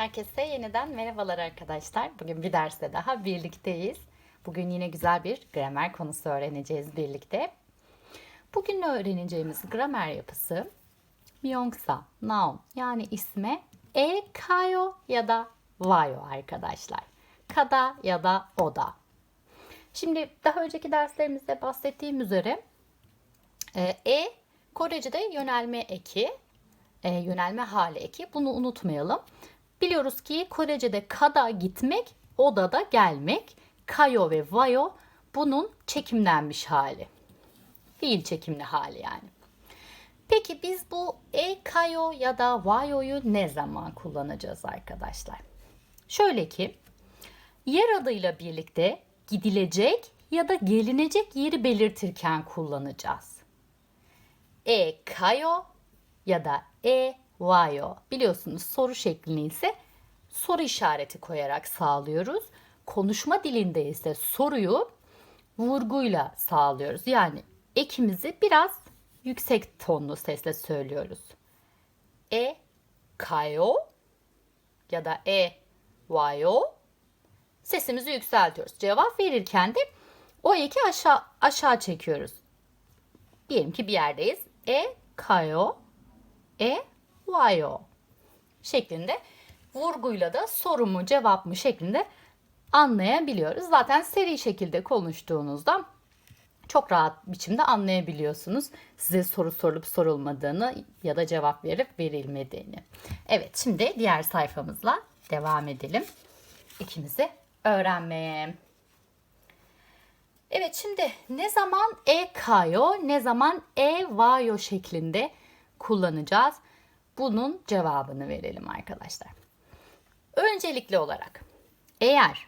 Herkese yeniden merhabalar arkadaşlar. Bugün bir derste daha birlikteyiz. Bugün yine güzel bir gramer konusu öğreneceğiz birlikte. Bugün öğreneceğimiz gramer yapısı miyongsa, noun yani isme e kayo ya da vayo arkadaşlar. Kada ya da oda. Şimdi daha önceki derslerimizde bahsettiğim üzere e, e Korece'de yönelme eki, e, yönelme hali eki. Bunu unutmayalım. Biliyoruz ki Korece'de kada gitmek, oda da gelmek. Kayo ve vayo bunun çekimlenmiş hali. Fiil çekimli hali yani. Peki biz bu e kayo ya da vayo'yu ne zaman kullanacağız arkadaşlar? Şöyle ki yer adıyla birlikte gidilecek ya da gelinecek yeri belirtirken kullanacağız. E kayo ya da e vayo. Biliyorsunuz soru şeklini ise soru işareti koyarak sağlıyoruz. Konuşma dilinde ise soruyu vurguyla sağlıyoruz. Yani ekimizi biraz yüksek tonlu sesle söylüyoruz. E kayo ya da e vayo sesimizi yükseltiyoruz. Cevap verirken de o eki aşağı aşağı çekiyoruz. Diyelim ki bir yerdeyiz. E kayo e vayo şeklinde vurguyla da soru mu cevap mı şeklinde anlayabiliyoruz. Zaten seri şekilde konuştuğunuzda çok rahat biçimde anlayabiliyorsunuz. Size soru sorulup sorulmadığını ya da cevap verip verilmediğini. Evet şimdi diğer sayfamızla devam edelim. İkimizi öğrenmeye. Evet şimdi ne zaman e kayo ne zaman e vayo şeklinde kullanacağız? Bunun cevabını verelim arkadaşlar. Öncelikli olarak eğer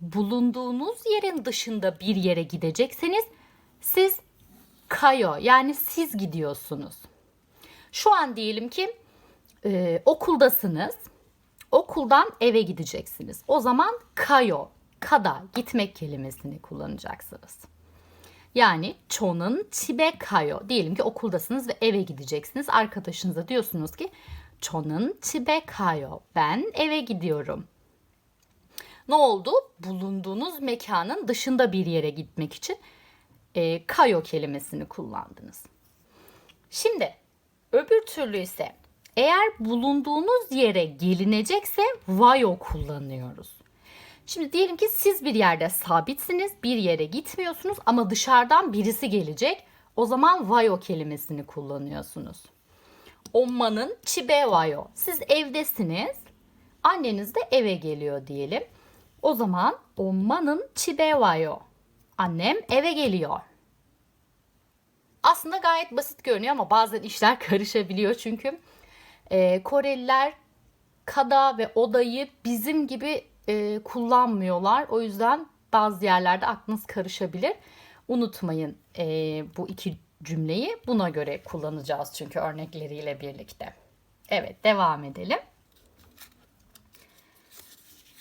bulunduğunuz yerin dışında bir yere gidecekseniz siz kayo yani siz gidiyorsunuz. Şu an diyelim ki e, okuldasınız. Okuldan eve gideceksiniz. O zaman kayo, kada gitmek kelimesini kullanacaksınız. Yani ço'nun chibe kayo. Diyelim ki okuldasınız ve eve gideceksiniz. Arkadaşınıza diyorsunuz ki ço'nun chibe kayo. Ben eve gidiyorum. Ne oldu? Bulunduğunuz mekanın dışında bir yere gitmek için e, kayo kelimesini kullandınız. Şimdi öbür türlü ise eğer bulunduğunuz yere gelinecekse vayo kullanıyoruz. Şimdi diyelim ki siz bir yerde sabitsiniz, bir yere gitmiyorsunuz ama dışarıdan birisi gelecek. O zaman vayo kelimesini kullanıyorsunuz. Ommanın chibe vayo. Siz evdesiniz. Anneniz de eve geliyor diyelim. O zaman ommanın chibe vayo. Annem eve geliyor. Aslında gayet basit görünüyor ama bazen işler karışabiliyor çünkü e, Koreliler kada ve odayı bizim gibi e, kullanmıyorlar. O yüzden bazı yerlerde aklınız karışabilir. Unutmayın e, bu iki cümleyi buna göre kullanacağız çünkü örnekleriyle birlikte. Evet devam edelim.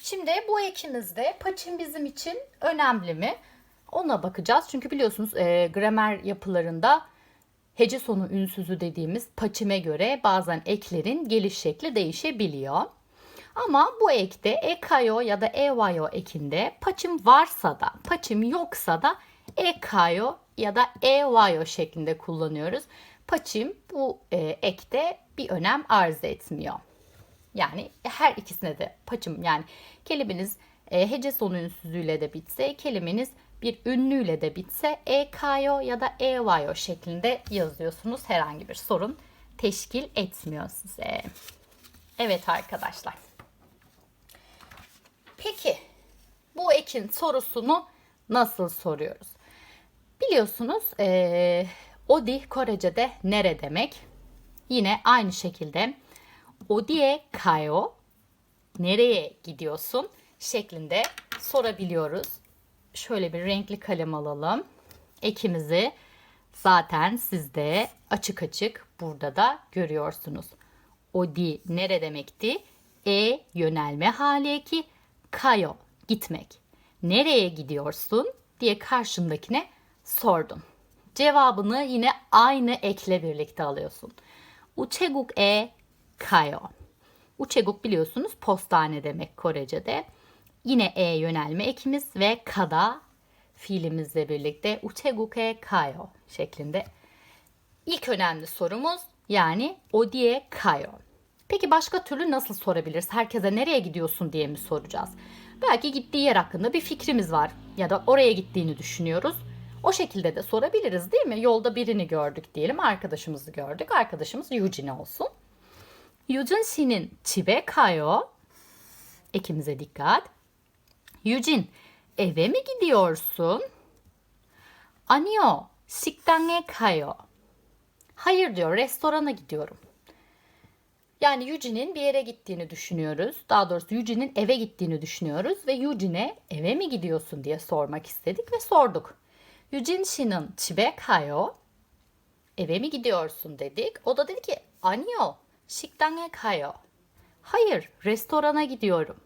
Şimdi bu ekimizde paçin bizim için önemli mi? Ona bakacağız. Çünkü biliyorsunuz e, gramer yapılarında hece sonu ünsüzü dediğimiz paçime göre bazen eklerin geliş şekli değişebiliyor. Ama bu ekte ekayo ya da evayo ekinde paçim varsa da paçim yoksa da ekayo ya da evayo şeklinde kullanıyoruz. Paçim bu e, ekte bir önem arz etmiyor. Yani her ikisine de paçım yani kelimeniz e, hece sonu ünsüzüyle de bitse kelimeniz bir ünlüyle de bitse ekayo ya da evayo şeklinde yazıyorsunuz. Herhangi bir sorun teşkil etmiyor size. Evet arkadaşlar. Peki bu ekin sorusunu nasıl soruyoruz? Biliyorsunuz ee, odi Korece'de nere demek? Yine aynı şekilde odiye kayo nereye gidiyorsun şeklinde sorabiliyoruz. Şöyle bir renkli kalem alalım. Ekimizi zaten sizde açık açık burada da görüyorsunuz. Odi nere demekti? E yönelme hali eki kayo gitmek. Nereye gidiyorsun diye karşındakine sordun. Cevabını yine aynı ekle birlikte alıyorsun. Uçeguk e kayo. Uçeguk biliyorsunuz postane demek Korece'de. Yine e yönelme ekimiz ve kada fiilimizle birlikte uçeguk'e kayo şeklinde. İlk önemli sorumuz yani odie kayo. Peki başka türlü nasıl sorabiliriz? Herkese nereye gidiyorsun diye mi soracağız? Belki gittiği yer hakkında bir fikrimiz var ya da oraya gittiğini düşünüyoruz. O şekilde de sorabiliriz değil mi? Yolda birini gördük diyelim, arkadaşımızı gördük. Arkadaşımız Eugene olsun. Eugene Sin'in Çibe Kayo. Ekimize dikkat. Eugene eve mi gidiyorsun? Anio, siktange kayo. Hayır diyor, restorana gidiyorum. Yani Eugene'in bir yere gittiğini düşünüyoruz. Daha doğrusu Eugene'in eve gittiğini düşünüyoruz ve Eugene'e eve mi gidiyorsun diye sormak istedik ve sorduk. Eugene 씨는 집에 가요? Eve mi gidiyorsun dedik. O da dedi ki 아니요, 식당에 가요. Hayır, restorana gidiyorum.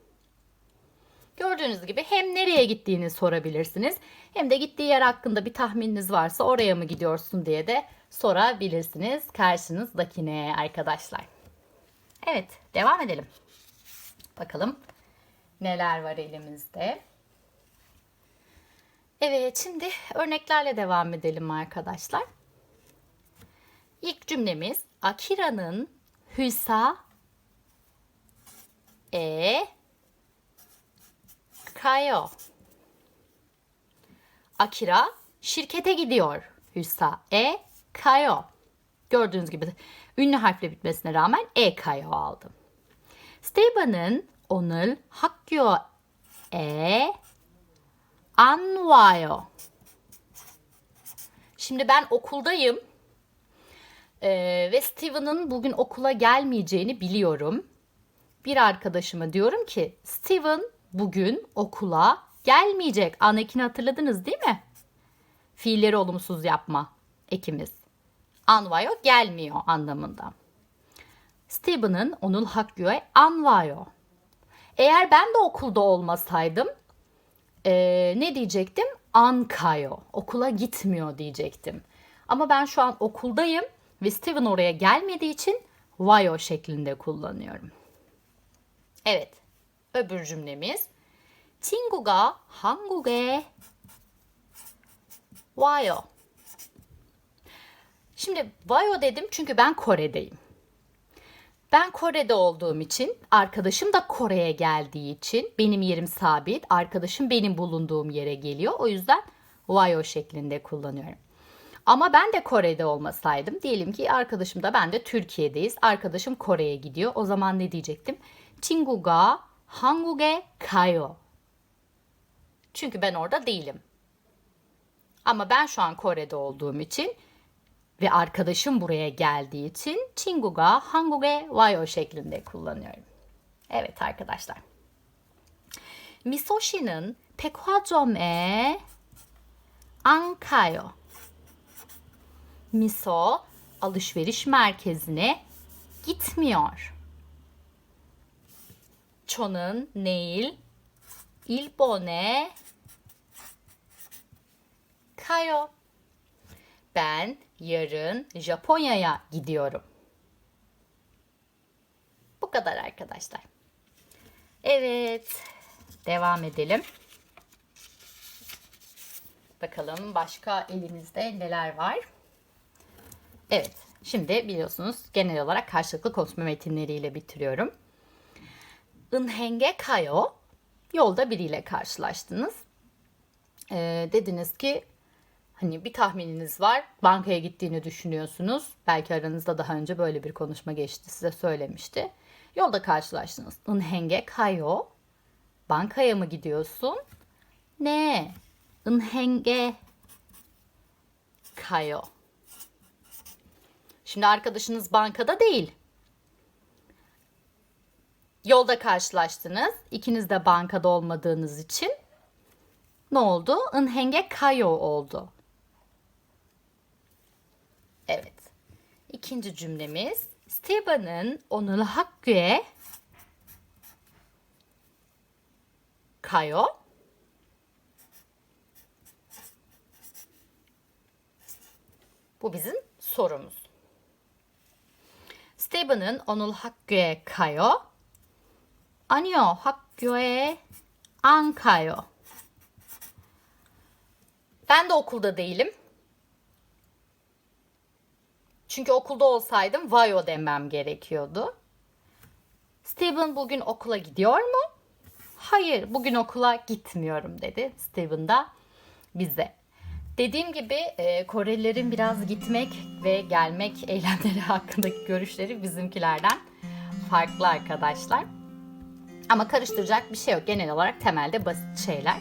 Gördüğünüz gibi hem nereye gittiğini sorabilirsiniz hem de gittiği yer hakkında bir tahmininiz varsa oraya mı gidiyorsun diye de sorabilirsiniz karşınızdakine arkadaşlar. Evet, devam edelim. Bakalım neler var elimizde. Evet, şimdi örneklerle devam edelim arkadaşlar. İlk cümlemiz Akira'nın hüsa e kayo. Akira şirkete gidiyor. Hüsa e kayo. Gördüğünüz gibi ünlü harfle bitmesine rağmen e kayo aldım. Steven'ın 오늘 학교에 안 와요. Şimdi ben okuldayım. Ee, ve Steven'ın bugün okula gelmeyeceğini biliyorum. Bir arkadaşıma diyorum ki Steven bugün okula gelmeyecek. An ekini hatırladınız değil mi? Fiilleri olumsuz yapma ekimiz. Anvayo gelmiyor anlamında. Steven'ın onun 학교에 안 와요. Eğer ben de okulda olmasaydım ee, ne diyecektim? An kayo. Okula gitmiyor diyecektim. Ama ben şu an okuldayım ve Steven oraya gelmediği için 와요 şeklinde kullanıyorum. Evet. Öbür cümlemiz 친구가 한국에 와요. Şimdi 와요 dedim çünkü ben Kore'deyim. Ben Kore'de olduğum için, arkadaşım da Kore'ye geldiği için benim yerim sabit, arkadaşım benim bulunduğum yere geliyor. O yüzden 와요 şeklinde kullanıyorum. Ama ben de Kore'de olmasaydım, diyelim ki arkadaşım da ben de Türkiye'deyiz. Arkadaşım Kore'ye gidiyor. O zaman ne diyecektim? 친구가 한국에 가요. Çünkü ben orada değilim. Ama ben şu an Kore'de olduğum için ve arkadaşım buraya geldiği için 친구가 한국에 와요 şeklinde kullanıyorum. Evet arkadaşlar. 미소 씨는 백화점에 안 가요. Miso alışveriş merkezine gitmiyor. 저는 내일 일본에 가요. Ben yarın Japonya'ya gidiyorum. Bu kadar arkadaşlar. Evet. Devam edelim. Bakalım başka elimizde neler var. Evet. Şimdi biliyorsunuz genel olarak karşılıklı konuşma metinleriyle bitiriyorum. Inhenge kayo. Yolda biriyle karşılaştınız. Ee, dediniz ki hani bir tahmininiz var. Bankaya gittiğini düşünüyorsunuz. Belki aranızda daha önce böyle bir konuşma geçti. Size söylemişti. Yolda karşılaştınız. Inhenge kayo. Bankaya mı gidiyorsun? Ne? Inhenge kayo. Şimdi arkadaşınız bankada değil. Yolda karşılaştınız. İkiniz de bankada olmadığınız için ne oldu? Inhenge kayo oldu. Evet. İkinci cümlemiz Steven'ın onun 학교에 가요. Bu bizim sorumuz. Steven'ın onun 학교에 가요. 아니요, 학교에 안 가요. Ben de okulda değilim. Çünkü okulda olsaydım vayo demem gerekiyordu. Steven bugün okula gidiyor mu? Hayır, bugün okula gitmiyorum dedi Steven da bize. Dediğim gibi e, Korelilerin biraz gitmek ve gelmek eylemleri hakkındaki görüşleri bizimkilerden farklı arkadaşlar. Ama karıştıracak bir şey yok. Genel olarak temelde basit şeyler.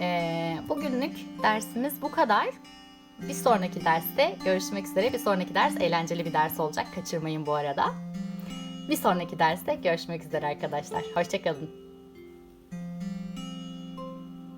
E, bugünlük dersimiz bu kadar. Bir sonraki derste görüşmek üzere. Bir sonraki ders eğlenceli bir ders olacak. Kaçırmayın bu arada. Bir sonraki derste görüşmek üzere arkadaşlar. Hoşçakalın.